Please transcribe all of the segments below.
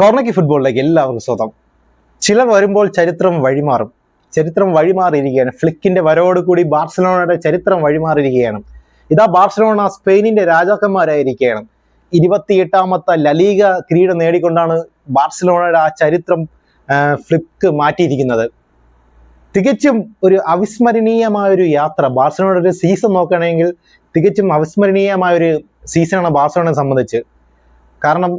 കോർണക്കി ഫുട്ബോളിലേക്ക് എല്ലാവർക്കും സ്വതം ചിലർ വരുമ്പോൾ ചരിത്രം വഴിമാറും. ചരിത്രം വഴിമാറിയിരിക്കുകയാണ്. ഫ്ലിക്കിന്റെ വരവോടുകൂടി ബാർസലോണയുടെ ചരിത്രം വഴിമാറിയിരിക്കുകയാണ്. ഇതാ ബാർസലോണ സ്പെയിനിന്റെ രാജാക്കന്മാരായിരിക്കുകയാണ്. ഇരുപത്തിയെട്ടാമത്തെ ലലീഗ കിരീടം നേടിക്കൊണ്ടാണ് ബാർസലോണയുടെ ആ ചരിത്രം ഫ്ലിക്ക് മാറ്റിയിരിക്കുന്നത്. തികച്ചും ഒരു അവിസ്മരണീയമായ ഒരു യാത്ര ബാർസലോണയുടെ ഒരു സീസൺ നോക്കുകയാണെങ്കിൽ തികച്ചും അവിസ്മരണീയമായ ഒരു സീസണാണ് ബാർസലോണയെ സംബന്ധിച്ച്. കാരണം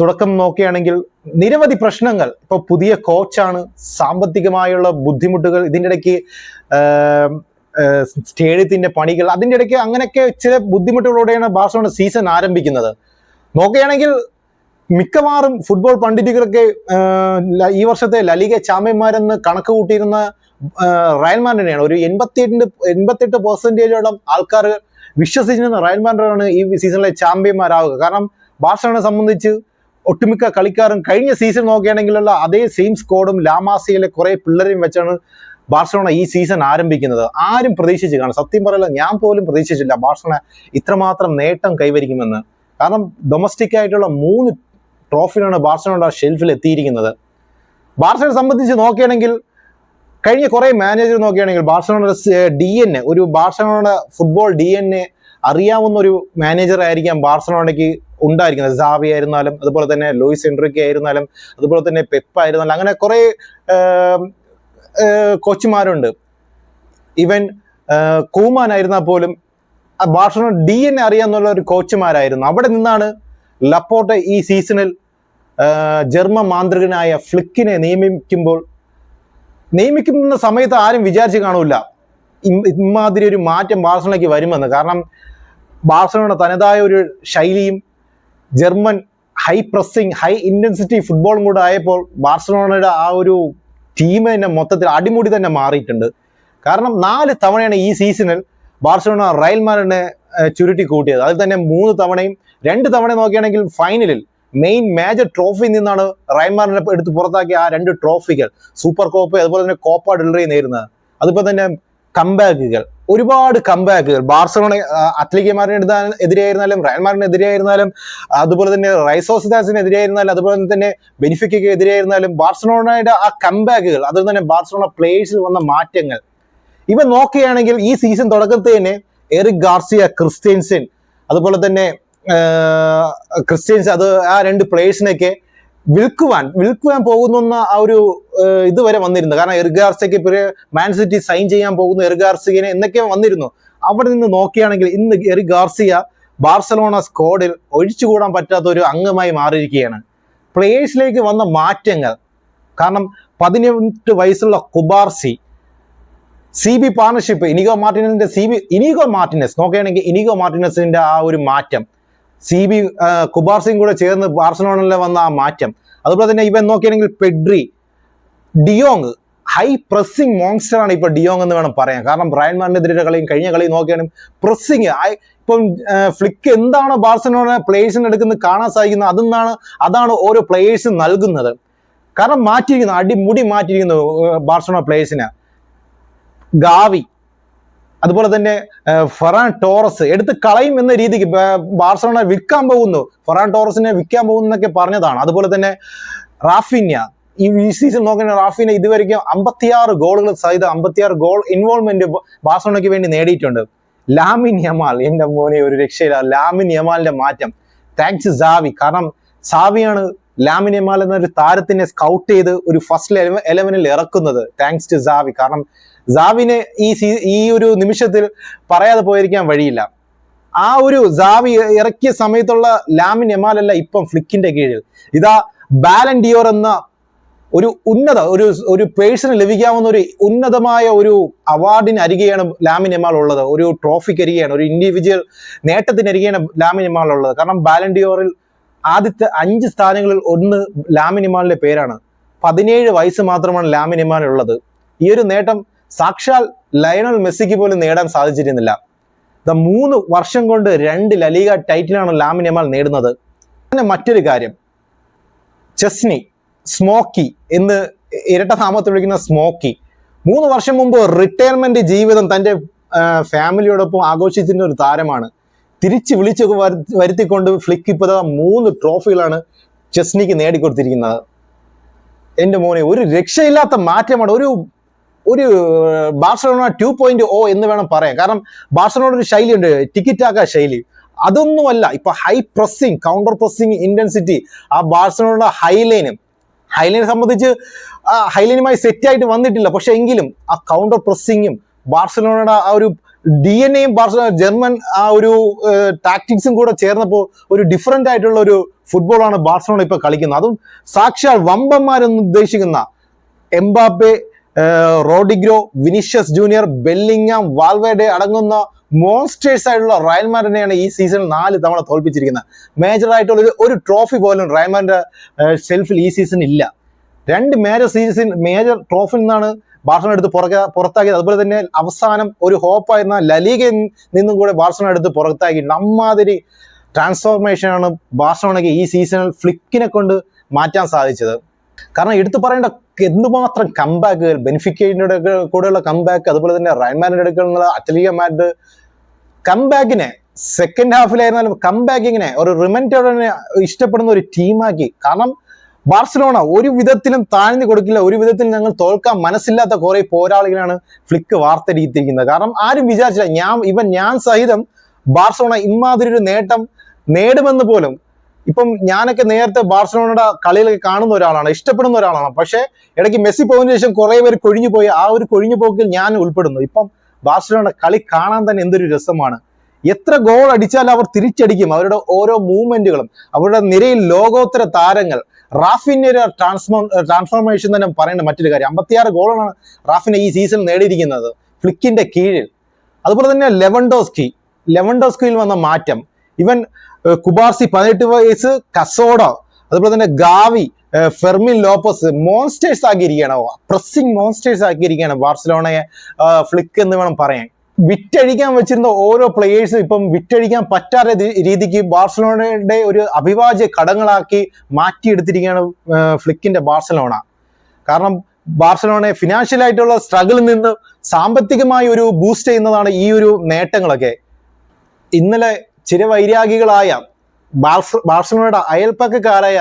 തുടക്കം നോക്കുകയാണെങ്കിൽ നിരവധി പ്രശ്നങ്ങൾ. ഇപ്പൊ പുതിയ കോച്ചാണ് സാമ്പത്തികമായുള്ള ബുദ്ധിമുട്ടുകൾ ഇതിന്റെ ഇടയ്ക്ക് സ്റ്റേഡിയത്തിന്റെ പണികൾ അതിന്റെ ഇടയ്ക്ക് അങ്ങനെയൊക്കെ ചില ബുദ്ധിമുട്ടുകളോടെയാണ് ബാഴ്സലോണ സീസൺ ആരംഭിക്കുന്നത്. നോക്കുകയാണെങ്കിൽ മിക്കവാറും ഫുട്ബോൾ പണ്ഡിറ്റുകളൊക്കെ ഈ വർഷത്തെ ലലിക ചാമ്പ്യന്മാരെന്ന് കണക്ക് കൂട്ടിയിരുന്ന ആ, റയൽ മാൻഡ്രിനെയാണ് ഒരു എൺപത്തിയെട്ട് എൺപത്തെട്ട് പെർസെന്റേജോളം ആൾക്കാർ വിശ്വസിച്ചിരുന്ന റയൽ മാൻഡറാണ് ഈ സീസണിലെ ചാമ്പ്യന്മാരാവുക. കാരണം ബാഴ്സലോണയെ സംബന്ധിച്ച് ഒട്ടുമിക്ക കളിക്കാരും കഴിഞ്ഞ സീസൺ നോക്കുകയാണെങ്കിലുള്ള അതേ സെയിം സ്കോഡും ലാമാസിയിലെ കുറേ പിള്ളേരെയും വെച്ചാണ് ബാഴ്സലോണ ഈ സീസൺ ആരംഭിക്കുന്നത്. ആരും പ്രതീക്ഷിച്ച് കാണും സത്യം പറയല്ല ഞാൻ പോലും പ്രതീക്ഷിച്ചില്ല ബാർസലോണ ഇത്രമാത്രം നേട്ടം കൈവരിക്കുമെന്ന്. കാരണം ഡൊമസ്റ്റിക് ആയിട്ടുള്ള മൂന്ന് ട്രോഫിയാണ് ബാർസലോണ ഷെൽഫിൽ എത്തിയിരിക്കുന്നത്. ബാഴ്സലോണ സംബന്ധിച്ച് നോക്കുകയാണെങ്കിൽ കഴിഞ്ഞ കുറേ മാനേജർ നോക്കുകയാണെങ്കിൽ ബാർസലോണയുടെ ഡി എൻ എ ഒരു ബാഴ്സലോണയുടെ ഫുട്ബോൾ ഡി എൻ എ അറിയാവുന്ന ഒരു മാനേജർ ആയിരിക്കാം ബാർസലോണയ്ക്ക് ഉണ്ടായിരിക്കുന്നത്. സാവി ആയിരുന്നാലും അതുപോലെ തന്നെ ലൂയിസ് എൻട്രിക്ക് ആയിരുന്നാലും അതുപോലെ തന്നെ പെപ്പ് ആയിരുന്നാലും അങ്ങനെ കുറെ കോച്ചുമാരുണ്ട്. ഇവൻ കൂമാൻ ആയിരുന്നാൽ പോലും ബാർസലോണ ഡി എൻ അറിയാന്നുള്ള ഒരു കോച്ചുമാരായിരുന്നു. അവിടെ നിന്നാണ് ലപ്പോട്ട ഈ സീസണിൽ ജർമ്മ മാന്ത്രികനായ ഫ്ലിക്കിനെ നിയമിക്കുമ്പോൾ നിയമിക്കുന്ന സമയത്ത് ആരും വിചാരിച്ച് കാണൂല. ഇമാതിരി ഒരു മാറ്റം ബാർസലോണയ്ക്ക് വരുമെന്ന്. കാരണം ബാർസലോണ തനതായ ഒരു ശൈലിയും German high pressing high intensity ഫുട്ബോളും കൂടെ ആയപ്പോൾ ബാർസലോണയുടെ ആ ഒരു ടീം തന്നെ മൊത്തത്തിൽ അടിമുടി തന്നെ മാറിയിട്ടുണ്ട്. കാരണം നാല് തവണയാണ് ഈ സീസണിൽ ബാർസലോണ റയൽ മാഡിനെ ചുരുട്ടി കൂട്ടിയത്. അതിൽ തന്നെ മൂന്ന് തവണയും രണ്ട് തവണ നോക്കുകയാണെങ്കിൽ ഫൈനലിൽ മെയിൻ മേജർ ട്രോഫിയിൽ നിന്നാണ് റയൽ മാഡിനെ എടുത്ത് പുറത്താക്കിയ ആ രണ്ട് ട്രോഫികൾ സൂപ്പർ കോപ്പ് അതുപോലെ തന്നെ കോപ്പ ഡെൽറി നേരുന്നത് അതുപോലെ തന്നെ കംബാക്കുകൾ ഒരുപാട് കംബാക്കുകൾ ബാർസലോണ അത്ലിക്കമാരുടെ എതിരെയായിരുന്നാലും റയൽമാരിന് എതിരെയായിരുന്നാലും അതുപോലെ തന്നെ റൈസോസിദാസിന് എതിരെയായിരുന്നാലും അതുപോലെ തന്നെ ബെനിഫിക്കയ്ക്ക് എതിരെയായിരുന്നാലും ബാർസലോണയുടെ ആ കംബാക്കുകൾ അതുപോലെ തന്നെ ബാർസലോണ പ്ലേയേഴ്സിൽ വന്ന മാറ്റങ്ങൾ. ഇവ നോക്കുകയാണെങ്കിൽ ഈ സീസൺ തുടക്കത്തിൽ തന്നെ എറിക് ഗാർസിയ ക്രിസ്ത്യൻസൻ അതുപോലെ തന്നെ ക്രിസ്ത്യൻസ് അത് ആ രണ്ട് പ്ലേയേഴ്സിനെയൊക്കെ വിൽക്കുവാൻ വിൽക്കുവാൻ പോകുന്ന ആ ഒരു ഇതുവരെ വന്നിരുന്നു. കാരണം എർഗാർസിക്ക് പിന്നെ മാൻ സിറ്റി സൈൻ ചെയ്യാൻ പോകുന്ന എർഗാർസിയനെ എന്നൊക്കെ വന്നിരുന്നു. അവിടെ നിന്ന് നോക്കുകയാണെങ്കിൽ ഇന്ന് എർഗാർസിയ ഗാർസിയ ബാർസലോണ സ്ക്വാഡിൽ ഒഴിച്ചുകൂടാൻ പറ്റാത്ത ഒരു അംഗമായി മാറിയിരിക്കുകയാണ്. പ്ലേയേഴ്സിലേക്ക് വന്ന മാറ്റങ്ങൾ. കാരണം പതിനെട്ട് വയസ്സുള്ള Cubarsi C B partnership Inigo മാർട്ടിനസിന്റെ C B Inigo Martinez നോക്കുകയാണെങ്കിൽ ഇനിഗോ മാർട്ടിനസിന്റെ ആ ഒരു മാറ്റം. സി ബി കുബാർ സിംഗ് കൂടെ ചേർന്ന് ബാർസലോണയിൽ വന്ന ആ മാറ്റം. അതുപോലെ തന്നെ ഇവൻ നോക്കിയാണെങ്കിൽ Pedri de Jong high pressing monster ആണ് ഇപ്പൊ ഡിയോങ് എന്ന് വേണം പറയാൻ. കാരണം ബ്രയൻ മാറിനെതിരെ കളിയും കഴിഞ്ഞ കളിയും നോക്കിയാണെങ്കിൽ പ്രസ്സിങ് ഇപ്പം ഫ്ലിക്ക് എന്താണ് ബാർസലോണ പ്ലേയേഴ്സിന് എടുക്കുന്നത് കാണാൻ സാധിക്കുന്നത്? അതെന്നാണ് അതാണ് ഓരോ പ്ലേയേഴ്സും നൽകുന്നത്. കാരണം മാറ്റിയിരിക്കുന്നു അടിമുടി മാറ്റിയിരിക്കുന്നു ബാർസലോണ പ്ലേയേഴ്സിന്. ഗാവി അതുപോലെ തന്നെ ഫെറാൻ ടോറസ് എടുത്ത് കളയും എന്ന രീതിക്ക് ബാർസലോണ വിൽക്കാൻ പോകുന്നു. ഫെറാൻ ടോറസിനെ വിൽക്കാൻ പോകുന്നു എന്നൊക്കെ പറഞ്ഞതാണ്. അതുപോലെ തന്നെ റാഫിന്യ ഈ സീസൺ നോക്കുന്ന റാഫിന ഇതുവരെയ്ക്കും അമ്പത്തിയാറ് ഗോളുകൾ സഹിതം അമ്പത്തിയാറ് ഗോൾ ഇൻവോൾവ്മെന്റ് ബാർസലോണയ്ക്ക് വേണ്ടി നേടിയിട്ടുണ്ട്. ലാമിൻ യമാൽ എന്റെ മോനെ ഒരു രക്ഷയില്ല. ലാമിൻ യമാലിന്റെ മാറ്റം. Thanks Xavi. കാരണം സാവിയാണ് ലാമിൻ യമാൽ എന്നൊരു താരത്തിനെ സ്കൗട്ട് ചെയ്ത് ഒരു ഫസ്റ്റ് എലവനിൽ ഇറക്കുന്നത്. Thanks to Xavi. കാരണം സാവിനെ ഈ ഈ ഒരു നിമിഷത്തിൽ പറയാതെ പോയിരിക്കാൻ വഴിയില്ല. ആ ഒരു സാവി ഇറക്കിയ സമയത്തുള്ള ലാമിൻ എമാലല്ല ഇപ്പം ഫ്ലിക്കിന്റെ കീഴിൽ. ഇതാ ബാലൻഡിയോർ എന്ന ഒരു ഉന്നത ഒരു ഒരു പേഴ്സണ് ലഭിക്കാവുന്ന ഒരു ഉന്നതമായ ഒരു അവാർഡിന് അരികെയാണ് ലാമിൻ എമാൾ ഉള്ളത്. ഒരു ട്രോഫിക്ക് അരികെയാണ് ഒരു ഇൻഡിവിജ്വൽ നേട്ടത്തിന് അരികെയാണ് ലാമിൻ എമാൾ ഉള്ളത്. കാരണം ബാലൻഡിയോറിൽ ആദ്യത്തെ അഞ്ച് സ്ഥാനങ്ങളിൽ ഒന്ന് ലാമിൻ എമാളിന്റെ പേരാണ്. പതിനേഴ് വയസ്സ് മാത്രമാണ് ലാമിൻ യമാൽ ഉള്ളത്. ഈ ഒരു നേട്ടം സാക്ഷാൽ ലയണൽ മെസ്സിക്ക് പോലും നേടാൻ സാധിച്ചിരുന്നില്ല. ദ മൂന്ന് വർഷം കൊണ്ട് രണ്ട് ലലീഗ ടൈറ്റിലാണ് ലാമിൻ യമാൽ നേടുന്നത്? പിന്നെ മറ്റൊരു കാര്യം. ചെസ്നി സ്മോക്കി എന്ന് ഇരട്ട നാമത്തിൽ വിളിക്കുന്ന സ്മോക്കി. മൂന്ന് വർഷം മുമ്പ് റിട്ടയർമെന്റ് ജീവിതം തന്റെ ആ, ഫാമിലിയോടൊപ്പം ആഘോഷിച്ചിരുന്ന ഒരു താരമാണ്. തിരിച്ച് വിളിച്ചു വരു- വരുത്തിക്കൊണ്ട് ഫ്ലിക്ക് ഇപ്പോൾ മൂന്ന് ട്രോഫികളാണ് ചെസ്നിക്ക് നേടിക്കൊടുത്തിരിക്കുന്നത്. എന്റെ മോനെ ഒരു രക്ഷയില്ലാത്ത മാറ്റമാണ്. ഒരു ഒരു ബാഴ്സലോണ ടു പോയിന്റ് ഓ എന്ന് വേണം പറയാം കാരണം ബാർസലോണ ഒരു ശൈലിയുണ്ട് ടിക്കറ്റാക്ക ശൈലി. അതൊന്നുമല്ല ഇപ്പൊ high pressing counter pressing intensity ആ ബാർസലോണ ഹൈലൈനും ഹൈലൈനെ സംബന്ധിച്ച് ഹൈലൈനുമായി സെറ്റ് ആയിട്ട് വന്നിട്ടില്ല. പക്ഷെ എങ്കിലും ആ കൗണ്ടർ പ്രസ്സിങ്ങും ബാർസലോണയുടെ ആ ഒരു ഡി എൻ എയും ബാർസലോണ ജർമ്മൻ ആ ഒരു ടാക്ടിക്സും കൂടെ ചേർന്നപ്പോൾ ഒരു ഡിഫറെന്റ് ആയിട്ടുള്ള ഒരു ഫുട്ബോളാണ് ബാഴ്സലോണ ഇപ്പൊ കളിക്കുന്നത്. അതും സാക്ഷാൽ വമ്പന്മാരെന്ന് ഉദ്ദേശിക്കുന്ന Mbappe Rodrygo Vinicius junior Bellingham Valverde അടങ്ങുന്ന മോൺസ്റ്റേഴ്സ് ആയിട്ടുള്ള റയൽമാരനെയാണ് ഈ സീസൺ നാല് തവണ തോൽപ്പിച്ചിരിക്കുന്നത്. മേജർ ആയിട്ടുള്ള ഒരു ട്രോഫി പോലും റയൽമാന്റെ ഷെൽഫിൽ ഈ സീസൺ ഇല്ല. രണ്ട് മേജർ സീസൺ മേജർ ട്രോഫിൽ നിന്നാണ് ബാർസലോണ എടുത്ത് പുറക പുറത്താക്കിയത്. അതുപോലെ തന്നെ അവസാനം ഒരു ഹോപ്പായിരുന്ന ലലീഗയിൽ നിന്നും കൂടെ ബാർസലോണ എടുത്ത് പുറത്താക്കി. നമ്മാതിരി ട്രാൻസ്ഫോർമേഷനാണ് ബാർസലോണയ്ക്ക് ഈ സീസണിൽ ഫ്ലിക്കിനെ കൊണ്ട് മാറ്റാൻ സാധിച്ചത്. കാരണം എടുത്തു പറയേണ്ട എന്തുമാത്രം കംബാക്കുകൾ ബെനിഫിക്കയുടെ കൂടെയുള്ള കംബാക്ക് അതുപോലെ തന്നെ റയൻമാന്റെ അടുക്കള നിന്നുള്ള അത്ലീയ മാറ്റ് കംബാക്കിനെ സെക്കൻഡ് ഹാഫിലായിരുന്നാലും കംബാക്കിങ്ങിനെ ഒരു റിമന്റോടെ ഇഷ്ടപ്പെടുന്ന ഒരു ടീമാക്കി കാരണം ബാർസലോണ ഒരു വിധത്തിലും താഴ്ന്നു കൊടുക്കില്ല ഒരു വിധത്തിലും ഞങ്ങൾ തോൽക്കാൻ മനസ്സില്ലാത്ത കുറെ പോരാളികളാണ് ഫ്ലിക്ക് വാർത്തെടുത്തിരിക്കുന്നത് കാരണം ആരും വിചാരിച്ചില്ല ഞാൻ ഇവൻ ഞാൻ സഹിതം ബാർസലോണ ഇമാതിരി ഒരു നേട്ടം നേടുമെന്ന് പോലും ഇപ്പം ഞാനൊക്കെ നേരത്തെ ബാർസലോണയുടെ കളിയിലൊക്കെ കാണുന്ന ഒരാളാണ് ഇഷ്ടപ്പെടുന്ന ഒരാളാണ്. പക്ഷേ ഇടയ്ക്ക് മെസ്സി പോയതിനു ശേഷം കുറെ പേര് കൊഴിഞ്ഞു പോയി. ആ ഒരു കൊഴിഞ്ഞു പോക്കിൽ ഞാൻ ഉൾപ്പെടുന്നു. ഇപ്പം ബാർസലോണയുടെ കളി കാണാൻ തന്നെ എന്തൊരു രസമാണ്. എത്ര ഗോൾ അടിച്ചാലും അവർ തിരിച്ചടിക്കും. അവരുടെ ഓരോ മൂവ്മെന്റുകളും അവരുടെ നിരയിൽ ലോകോത്തര താരങ്ങൾ. റാഫിന്റെ ഒരു ട്രാൻസ്ഫോർ ട്രാൻസ്ഫോർമേഷൻ തന്നെ പറയേണ്ട മറ്റൊരു കാര്യം. അമ്പത്തിയാറ് ഗോളാണ് റാഫിനെ ഈ സീസൺ നേടിയിരിക്കുന്നത് ഫ്ലിക്കിന്റെ കീഴിൽ. അതുപോലെ തന്നെ ലെവൻഡോസ്കി ലെവൻഡോസ്കിയിൽ വന്ന മാറ്റം. ഇവൻ കുബാർസി പതിനെട്ട് വയസ്സ് കസോഡ അതുപോലെ തന്നെ ഗാവി ഫെർമിൻ ലോപ്പസ് മോൺസ്റ്റേഴ്സ് ആക്കിയിരിക്കുകയാണ്. പ്രസ്സിംഗ് മോൺസ്റ്റേഴ്സ് ആക്കിയിരിക്കുകയാണ് ബാർസലോണയെ. ഫ്ലിക്ക് എന്ന് വേണം പറയാൻ. വിറ്റഴിക്കാൻ വെച്ചിരുന്ന ഓരോ പ്ലേയേഴ്സും ഇപ്പം വിറ്റഴിക്കാൻ പറ്റാത്ത രീതിക്ക് ബാർസലോണയുടെ ഒരു അഭിവാജ്യ ഘടകങ്ങളാക്കി മാറ്റിയെടുത്തിരിക്കുകയാണ് ഫ്ലിക്കിന്റെ ബാർസലോണ. കാരണം ബാർസലോണയെ ഫിനാൻഷ്യലായിട്ടുള്ള സ്ട്രഗിളിൽ നിന്ന് സാമ്പത്തികമായി ഒരു ബൂസ്റ്റ് ചെയ്യുന്നതാണ് ഈ ഒരു നേട്ടങ്ങളൊക്കെ. ഇന്നലെ ചിരവൈരാഗികളായ ബാർസ ബാർസലോണയുടെ അയൽപ്പക്കക്കാരായ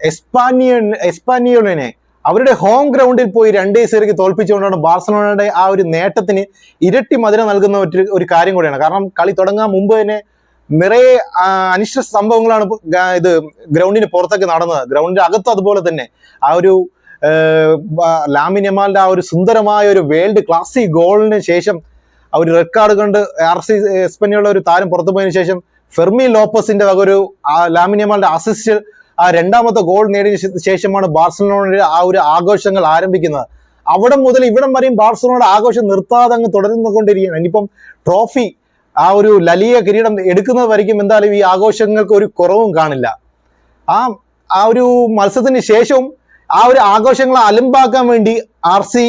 എസ്പാനിയൻ എസ്പാനിയോളിനെ അവരുടെ ഹോം ഗ്രൗണ്ടിൽ പോയി രണ്ടേ സീറയ്ക്ക് തോൽപ്പിച്ചുകൊണ്ടാണ് ബാർസലോണയുടെ ആ ഒരു നേട്ടത്തിന് ഇരട്ടി മധുരം നൽകുന്ന ഒരു ഒരു കാര്യം കൂടിയാണ്. കാരണം കളി തുടങ്ങാൻ മുമ്പ് തന്നെ നിറയെ അനിഷ്ട സംഭവങ്ങളാണ് ഇത് ഗ്രൗണ്ടിന് പുറത്തൊക്കെ നടന്നത്. ഗ്രൗണ്ടിന്റെ അകത്ത് അതുപോലെ തന്നെ ആ ഒരു ലാമിൻ ആ ഒരു സുന്ദരമായ ഒരു വേൾഡ് ക്ലാസിക് ഗോളിന് ശേഷം ആ ഒരു റെഡ് കൊണ്ട് ആർ സി എസ്പെനിയുള്ള ഒരു താരം പുറത്തു പോയതിനു ശേഷം ഫെർമി ലോപ്പസിന്റെ വക ഒരു ലാമിൻ അസിസ്റ്റ് ആ രണ്ടാമത്തെ ഗോൾ നേടിയ ശേഷമാണ് ബാർസലോണയുടെ ആ ഒരു ആഘോഷങ്ങൾ ആരംഭിക്കുന്നത്. അവിടെ മുതൽ ഇവിടം വരെയും ബാർസലോണയുടെ ആഘോഷം നിർത്താതെ അങ്ങ് തുടർന്നുകൊണ്ടിരിക്കുകയാണ്. ഇനിയിപ്പം ട്രോഫി ആ ഒരു ലലിയ കിരീടം എടുക്കുന്നത് വരയ്ക്കും എന്തായാലും ഈ ആഘോഷങ്ങൾക്ക് ഒരു കുറവും കാണില്ല. ആ ആ ഒരു മത്സരത്തിന് ശേഷവും ആ ഒരു ആഘോഷങ്ങളെ അലമ്പാക്കാൻ വേണ്ടി ആർ സി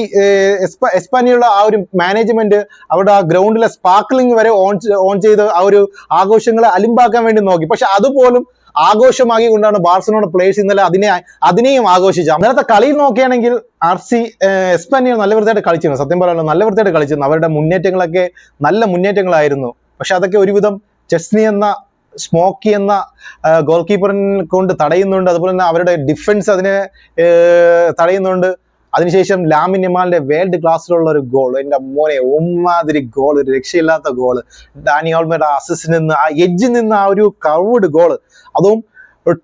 എസ്പാനിയുള്ള ആ ഒരു മാനേജ്മെന്റ് അവിടെ ആ ഗ്രൗണ്ടിലെ സ്പാർക്ലിംഗ് വരെ ഓൺ ഓൺ ചെയ്ത് ആ ഒരു ആഘോഷങ്ങളെ അലമ്പാക്കാൻ വേണ്ടി നോക്കി. പക്ഷെ അതുപോലും ആഘോഷമാക്കി കൊണ്ടാണ് ബാർസലോണ പ്ലേയേഴ്സ് ഇന്നലെ അതിനെ അതിനെയും ആഘോഷിച്ചത്. അന്നേരത്തെ കളിയിൽ നോക്കുകയാണെങ്കിൽ ആർ സി എസ്പാനിയ നല്ല വൃത്തിയായിട്ട് കളിച്ചിരുന്നു. സത്യം പറയാനുള്ള നല്ല വൃത്തിയായിട്ട് കളിച്ചിരുന്നു. അവരുടെ മുന്നേറ്റങ്ങളൊക്കെ നല്ല മുന്നേറ്റങ്ങളായിരുന്നു. പക്ഷെ അതൊക്കെ ഒരുവിധം ചെസ്നി എന്ന സ്മോക്കി എന്ന ഗോൾ കീപ്പറിനെ കൊണ്ട് തടയുന്നുണ്ട്. അതുപോലെ തന്നെ അവരുടെ ഡിഫൻസ് അതിനെ തടയുന്നുണ്ട്. അതിനുശേഷം ലാമിൻ യമാലിന്റെ വേൾഡ് ക്ലാസ്സിലുള്ള ഒരു ഗോൾ. എന്റെ മോനെ ഒമ്മാതിരി ഗോൾ ഒരു രക്ഷയില്ലാത്ത ഗോൾ. ഡാനി ഓൾമയുടെ അസിസ്റ്റ് നിന്ന് ആ എഡ്ജിൽ നിന്ന് ആ ഒരു കർവ്ഡ് ഗോൾ. അതും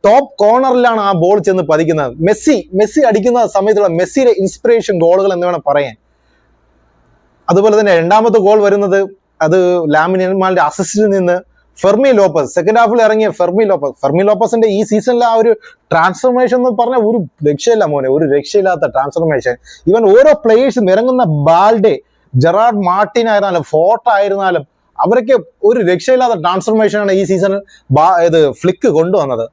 ടോപ്പ് കോർണറിലാണ് ആ ബോൾ ചെന്ന് പതിക്കുന്നത്. മെസ്സി മെസ്സി അടിക്കുന്ന സമയത്തുള്ള മെസ്സിയുടെ ഇൻസ്പിറേഷൻ ഗോളുകൾ എന്ന് വേണം പറയാൻ. അതുപോലെ തന്നെ രണ്ടാമത്തെ ഗോൾ വരുന്നത് അത് ലാമിൻ യമാലിന്റെ അസിസ്റ്റിൽ നിന്ന് ഫെർമി ലോപ്പസ്. സെക്കൻഡ് ഹാഫിൽ ഇറങ്ങിയ ഫെർമി ലോപ്പസ്. ഫെർമി ലോപ്പസിന്റെ ഈ സീസണിലെ ആ ഒരു ട്രാൻസ്ഫർമേഷൻ എന്ന് പറഞ്ഞാൽ ഒരു രക്ഷയില്ല മോനെ. ഒരു രക്ഷയില്ലാത്ത ട്രാൻസ്ഫർമേഷൻ ഇവൻ ഓരോ പ്ലേയേഴ്സും ഇറങ്ങുന്ന ബാൽഡെ ജെറാർഡ് മാർട്ടിൻ ആയിരുന്നാലും ഫോർട്ട് ആയിരുന്നാലും അവരൊക്കെ ഒരു രക്ഷയില്ലാത്ത ട്രാൻസ്ഫർമേഷൻ ആണ് ഈ സീസണിൽ ബാ- ഇത് ഫ്ലിക്ക് കൊണ്ടുവന്നത്.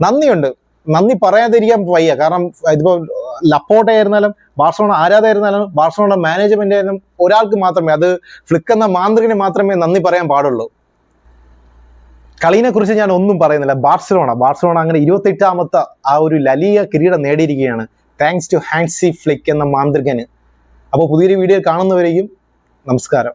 നന്ദിയുണ്ട്. നന്ദി പറയാതിരിക്കാൻ വയ്യ. കാരണം ഇതിപ്പോ ലപ്പോട്ട ആയിരുന്നാലും ബാർസലോണ ആരാധകരായിരുന്നാലും ബാർസലോണ മാനേജ്മെന്റ് ആയാലും ഒരാൾക്ക് മാത്രമേ അത് ഫ്ലിക്ക് എന്ന മാന്ത്രികന് മാത്രമേ നന്ദി പറയാൻ പാടുള്ളൂ. കളീനെ കുറിച്ച് ഞാൻ ഒന്നും പറയുന്നില്ല. ബാർസലോണ. ബാർസലോണ അങ്ങനെ ഇരുപത്തെട്ടാമത്തെ ആ ഒരു ലലിയ കിരീടം നേടിയിരിക്കുകയാണ്. താങ്ക്സ് ടു ഹാൻസി ഫ്ലിക്ക് എന്ന മാന്ത്രികന്. അപ്പോൾ പുതിയൊരു വീഡിയോ കാണുന്നവരെയും നമസ്കാരം.